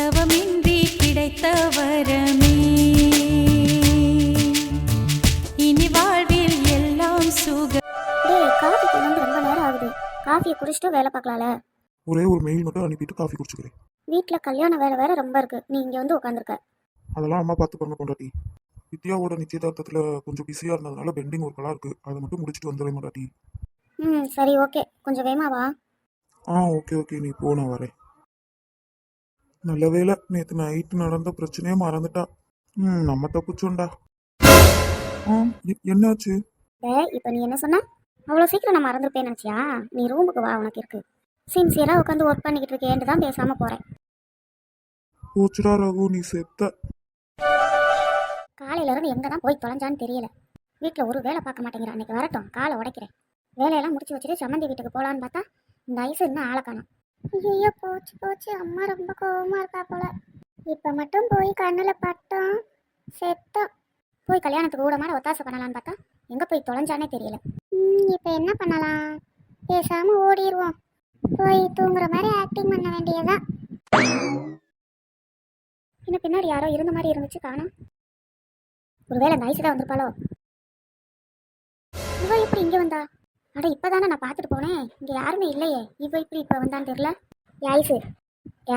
தவமின்றி கிடைத்த வரமே இனி வாழ்வில் எல்லாம் சுக டேய் காஃபி வந்து ரொம்ப நேரம் ஆகுது. காஃபியை குடிச்சிட்டு வேலை பார்க்கலாம்ல? ஒரே ஒரு மெயில் மட்டும் அனுப்பிட்டு காஃபி குடிச்சுக்கிறேன். வீட்டில் கல்யாண வேலை வேற ரொம்ப இருக்கு. நீ இங்கே வந்து உட்காந்துருக்க அதெல்லாம் அம்மா பார்த்து பண்ண கொண்டாட்டி வித்யாவோட நிச்சயதார்த்தத்தில் கொஞ்சம் பிஸியாக இருந்ததுனால பெண்டிங் ஒர்க்கெல்லாம் இருக்குது அதை மட்டும் முடிச்சுட்டு வந்துடுறேன் மாட்டாட்டி ம் சரி ஓகே கொஞ்சம் வேகமா வா. ஆ ஓகே ஓகே நீ போ நான் வரேன். நல்ல வேலை நேற்று நைட்டு நடந்த பிரச்சனையே மறந்துட்டா. ம் நம்ம தப்பிச்சோண்டா ஆ எ- என்னாச்சு? டேய் இப்போ நீ என்ன சொன்ன? அவ்வளோ சீக்கிரம் நான் மறந்துருப்பேன் நினச்சியா? நீ ரூமுக்கு வா உனக்கு இருக்கு. சின்சியராக உட்காந்து ஒர்க் பண்ணிக்கிட்டு இருக்கேன்ட்டு தான் பேசாமல் போகிறேன் போச்சுடா ரகு நீ செத்த. காலையில இருந்து எங்கே தான் போய் தொலைஞ்சான்னு தெரியல. வீட்டில் ஒரு வேலை பார்க்க மாட்டேங்கிறான். அன்னைக்கு வரட்டும் காலை உடைக்கிறேன். வேலையெல்லாம் முடிச்சு வச்சுட்டு சம்மந்தி வீட்டுக்கு போகலான்னு பார்த்தா இந்த ஐஸ் இன்னும் ஆளை காணோம். ஐயோ போச்சு போச்சு. அம்மா ரொம்ப கோவமாக இருக்கா போல. இப்போ மட்டும் போய் கண்ணில் பட்டோம். செத்தோம். போய் கல்யாணத்துக்கு கூட மாட ஒத்தாசை பண்ணலான்னு பார்த்தா எங்கே போய் தொலைஞ்சானே தெரியல. இப்போ என்ன பண்ணலாம்? பேசாம ஓடிடுவோம் போய் தூங்குற மாதிரி ஆக்டிங் பண்ண வேண்டியதான் இன்னும் பின்னாடி யாரோ இருந்த மாதிரி இருந்துச்சு காணோம். ஒருவேளை அந்த ஐசு தான் வந்திருப்பாளோ? இவ எப்படி இங்க வந்தா? அட இப்பதானே நான் பார்த்துட்டு போனேன். இங்கே யாருமே இல்லையே. இவ இப்படி இப்போ வந்தான்னு தெரியல. ஏ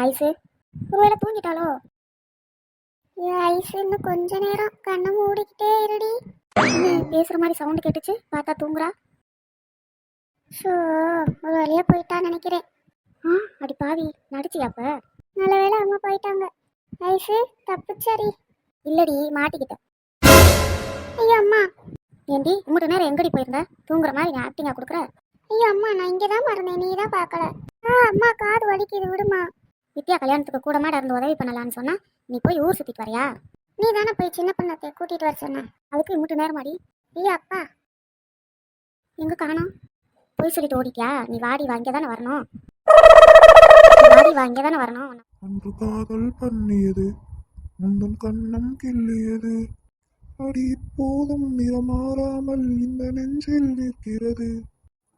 ஐசு. ஒருவேளை தூங்கிட்டாலோ ஏ இன்னும் கொஞ்ச நேரம் கண்ணை மூடிக்கிட்டே இருடி. பேசுகிற பேசுற மாதிரி சவுண்டு கேட்டுச்சு. பார்த்தா தூங்குறா. ஷோ ஒரு வழியாக போயிட்டான்னு நினைக்கிறேன். ஆ அடி பாவி. நடிச்சியா அப்ப? நல்ல வேளை அம்மா போயிட்டாங்க. ஐசு தப்புச்சரி இல்லடி மாட்டிக்கிட்ட ஐயோ ஏண்டி உங்கள்கிட்ட நேரம் எங்கடி போயிருந்த? தூங்குற மாதிரி நீ ஆக்டிங்கா கொடுக்குற? ஐயோ அம்மா நான் இங்கே தான் மறந்தேன் நீ தான் பார்க்கல. ஆ அம்மா காது வலிக்குது விடுமா. வித்யா கல்யாணத்துக்கு கூட மாட இருந்து உதவி பண்ணலான்னு சொன்னா நீ போய் ஊர் சுத்திட்டு வரியா? நீ தானே போய் சின்ன பொண்ணத்தை கூட்டிட்டு வர சொன்ன. அதுக்கு இம்முட்டு நேரமாடி. ஐயோ அப்பா. எங்க காணோம்? போய் சொல்லிட்டு ஓடிட்டியா? நீ வாடி வா இங்கே தானே வரணும். வாடி வா இங்கே தானே வரணும். அன்று காதல் பண்ணியது. முந்தன் கண்ணம் கிள்ளியது. அடி இப்போதும் நிறமாறாமல் இந்த நெஞ்சில் நிற்கிறது.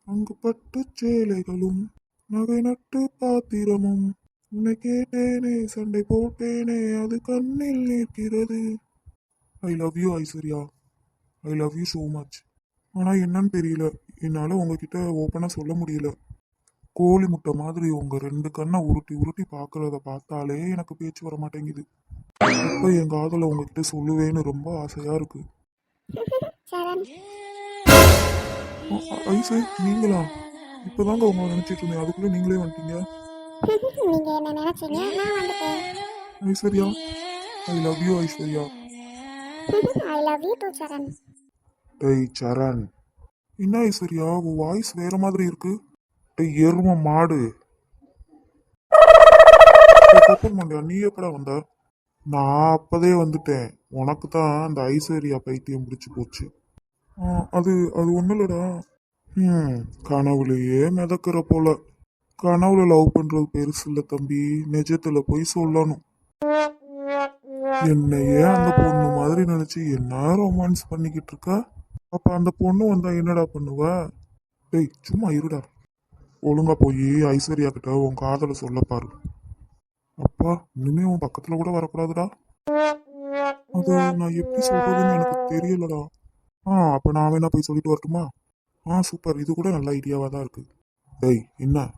அங்கு பட்டுச் சேலைகளும் நகை நட்டு பாத்திரமும். உன்னை கேட்டேனே சண்டை போட்டேனே அது கண்ணில் நிற்கிறது. I love you Aishwarya. I love you so much ஆனால் என்னன்னு தெரியல. என்னால் உங்ககிட்ட ஓப்பனாக சொல்ல முடியல. கோழி முட்டை மாதிரி உங்கள் ரெண்டு கண்ணை உருட்டி உருட்டி பார்க்குறத பார்த்தாலே எனக்கு பேச்சு வர மாட்டேங்குது இப்போ என் காதலை உங்ககிட்ட சொல்லுவேன்னு ரொம்ப ஆசையா இருக்கு. சரண். அ- ஐசு நீங்களா? இப்போதாங்க உங்களை நினைச்சிட்டு இருந்தேன். அதுக்குள்ள நீங்களே வந்துட்டீங்க. நீங்க என்ன நினைச்சீங்க? நான் வந்துட்டேன். Aishwarya I love you Aishwarya. I love you too Saran. டேய் சரண். என்ன ஐஸ்வர்யா? உன் வாய்ஸ் வேற மாதிரி இருக்கு. டேய் எரும மாடு. டேய், கப்பல் மண்டியா? நீ எப்படா வந்த? நான் அப்போதே வந்துட்டேன். உனக்கு தான் அந்த ஐஸ்வர்யா பைத்தியம் பிடிச்சி போச்சு. அது அது ஒன்றும் இல்லைடா ம் கனவுலையே மிதக்கிற போல. கனவுல லவ் பண்ணுறது பெருசு இல்லை தம்பி. நிஜத்தில் போய் சொல்லணும். என்னையே அந்த பொண்ணு மாதிரி நினச்சி என்ன ரொமான்ஸ் பண்ணிக்கிட்டு இருக்க? அப்போ அந்த பொண்ணு வந்தா என்னடா பண்ணுவ? டேய் சும்மா இருடா. ஒழுங்கா போய் ஐஸ்வர்யா கிட்ட உன் காதலை சொல்ல பாரு. அப்பா இனிமே உன் பக்கத்துல கூட வரக்கூடாதுடா. அது நான் எப்படி சொல்றதுன்னு எனக்கு தெரியலடா. ஆ அப்ப நான் வேணா போய் சொல்லிட்டு வரட்டுமா? ஆ சூப்பர். இது கூட நல்ல ஐடியாவா தான் இருக்கு. டேய் என்ன?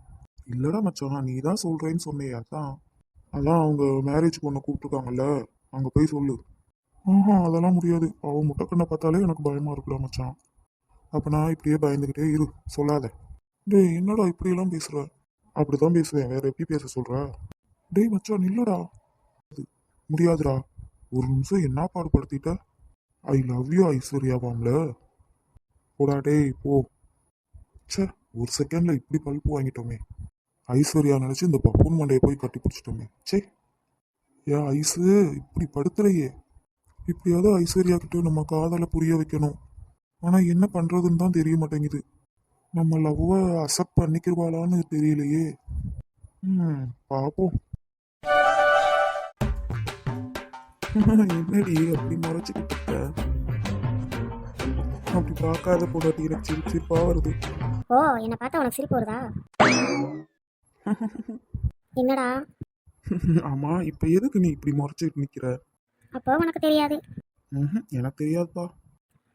இல்லடா மச்சான் நீ தான் சொல்றேன்னு சொன்னியா அதான். அதான் அவங்க மேரேஜ் பொண்ணை கூப்பிட்டுருக்காங்கல்ல அங்க போய் சொல்லு. ஆஹா அதெல்லாம் முடியாது. அவன் முட்டைக்கண்ணை பார்த்தாலே எனக்கு பயமா இருக்குடா மச்சான். அப்ப நான் இப்படியே பயந்துக்கிட்டே இரு சொல்லாத. டேய் என்னடா இப்படியெல்லாம் பேசுற? அப்படிதான் பேசுவேன். வேற எப்படி பேச சொல்ற? டேய் மச்சான் இல்லடா அது முடியாதுடா. ஒரு நிமிஷம் என்ன பாடுபடுத்திட்ட? ஐ லவ் யூ ஐஸ்வர்யாவாம்ல போடா டேய் போ. ச்சே ஒரு செகண்ட்ல இப்படி பல்ப்பு வாங்கிட்டோமே. ஐஸ்வர்யா நினைச்சு இந்த பப்புன் மண்டையை போய் கட்டி பிடிச்சிட்டோமே. சே ஏன் ஐசு இப்படி படுத்துறையே. இப்படியாவது ஐஸ்வர்யா கிட்ட நம்ம காதலை புரிய வைக்கணும். ஆனா என்ன பண்றதுன்னு தான் தெரிய மாட்டேங்குது. நம்ம லவ்வை அசப்ட் பண்ணிக்கிருவாளான்னு தெரியலையே. ம் பார்ப்போம் என்னடி அப்படி மறைச்சுக்கிட்டு இருக்க? அப்படி பார்க்காத போடாட்டி எனக்கு சிரிப்பு சிரிப்பா வருது. ஓ என்னை பார்த்தா உனக்கு சிரிப்பு வருதா? என்னடா? ஆமா இப்ப எதுக்கு நீ இப்படி முறைச்சிட்டு நிக்கிற? அப்போ உனக்கு தெரியாது. ம்ஹும், எனக்கு தெரியாதுப்பா.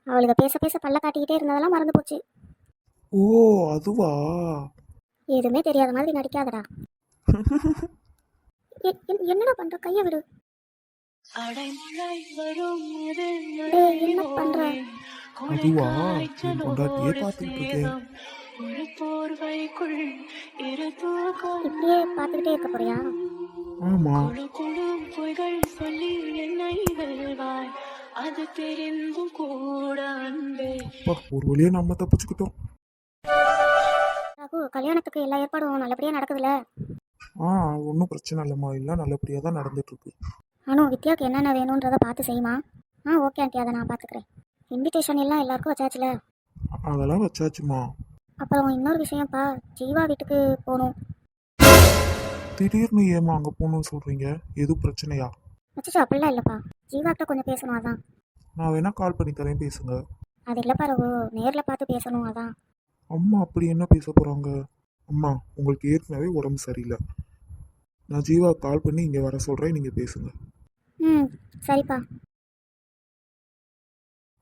அவளுக்கு பேச பேச பல்ல காட்டிக்கிட்டே இருந்ததெல்லாம் மறந்து போச்சு. ஓ அதுவா? எதுவுமே தெரியாத மாதிரி நடிக்காதடா. எ- எ- என்னடா பண்ற? கைய விடு அடைமழை வரும் இது டேய், என்ன பண்ற? அதுவா? என் பொண்டாட்டியே பார்த்துக்கிட்டு இருக்கேன். இப்படியே இருக்க போறியா? ஆமா. பொய்கள் சொல்லி என்னை வெல்வாய். அது தெரிந்தும் கூட அன்பே. அப்பா ஒரு வழியா நம்ம தப்பிச்சுக்கிட்டோம். ரகு கல்யாணத்துக்கு எல்லா ஏற்பாடும் நல்லபடியா நடக்குதுல்ல ஆ ஒன்றும் பிரச்சனை இல்லைம்மா. எல்லாம் நல்லபடியாக தான் நடந்துட்டு இருக்கு. அனு வித்யாவுக்கு என்னென்ன வேணுன்றதை பார்த்து செய்யுமா ஆ ஓகே ஆண்டி அதை நான் பார்த்துக்கிறேன். இன்விடேஷன் எல்லாம் எல்லாருக்கும் வச்சாச்சுல? அதெல்லாம் வச்சாச்சுமா. அப்புறம் இன்னொரு விஷயம்ப்பா ஜீவா வீட்டுக்கு போகணும். திடீர்னு ஏமா அங்கே போகணும்னு சொல்கிறீங்க எதுவும் பிரச்சனையா? வச்சுச்சு அப்படிலாம் இல்லைப்பா. ஜீவாக்கிட்ட கொஞ்சம் பேசணும் அதான். நான் வேணா கால் பண்ணி தரேன் பேசுங்க. அது இல்லைப்பா ரகு நேரில் பார்த்து பேசணும் அதான். அம்மா அப்படி என்ன பேச போகிறாங்க அம்மா உங்களுக்கு ஏற்கனவே உடம்பு சரியில்லை. நான் ஜீவா கால் பண்ணி இங்கே வர சொல்கிறேன் நீங்கள் பேசுங்க. ம் சரிப்பா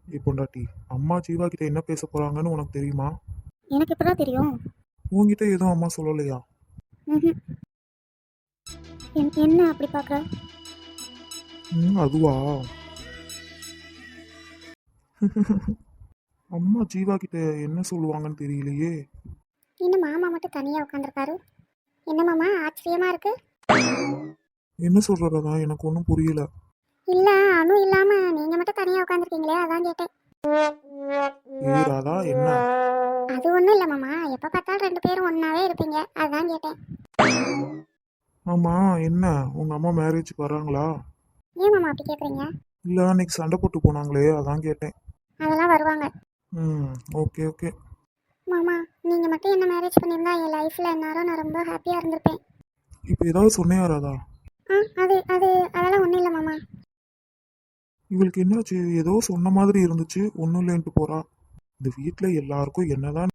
இப்போண்டாட்டி அம்மா ஜீவா கிட்ட என்ன பேச போகிறாங்கன்னு உனக்கு தெரியுமா? எனக்கு இப்போ தான் தெரியும். உன்கிட்ட எதுவும் அம்மா சொல்லலையா? ம்ஹும். என் என்ன அப்படி பார்க்குற ம் அதுவா? அம்மா ஜீவா கிட்ட என்ன சொல்லுவாங்கன்னு தெரியலையே. இன்னும் மாமா மட்டும் தனியாக உட்காந்துருக்காரு என்ன மாமா ஆச்சரியமா இருக்கு? என்ன சொல்றதா எனக்கு ஒன்றும் புரியல. இல்லை அனு இல்லாமல் நீங்கள் மட்டும் தனியாக உட்காந்துருக்கீங்களே அதான் கேட்டேன். ஏய் ராதா என்ன? அது ஒன்றும் இல்லை மாமா. எப்போ பார்த்தாலும் ரெண்டு பேரும் ஒன்றாவே இருப்பீங்க. அதான் கேட்டேன். ஆமா என்ன? உங்க அம்மா மேரேஜுக்கு வராங்களா? ஏன் மாமா அப்படி கேட்குறீங்க இல்ல அன்னைக்கு சண்டை போட்டு போனாங்களே அதான் கேட்டேன். அதெல்லாம் வருவாங்க. ம் ஓகே ஓகே. மாமா நீங்கள் மட்டும் என்ன மேரேஜ் பண்ணியிருந்தா என் லைஃப்பில் எல்லாரும் நான் ரொம்ப ஹாப்பியாக இருந்திருப்பேன். இப்போ ஏதாவது சொன்னையா ராதா? ஆ அது அது அதெல்லாம் ஒன்றும் இல்லை மாமா. இவளுக்கு என்னாச்சு? ஏதோ சொன்ன மாதிரி இருந்துச்சு. ஒன்றும் இல்லைன்ட்டு போறா. இந்த வீட்டில் எல்லாருக்கும் என்னதான்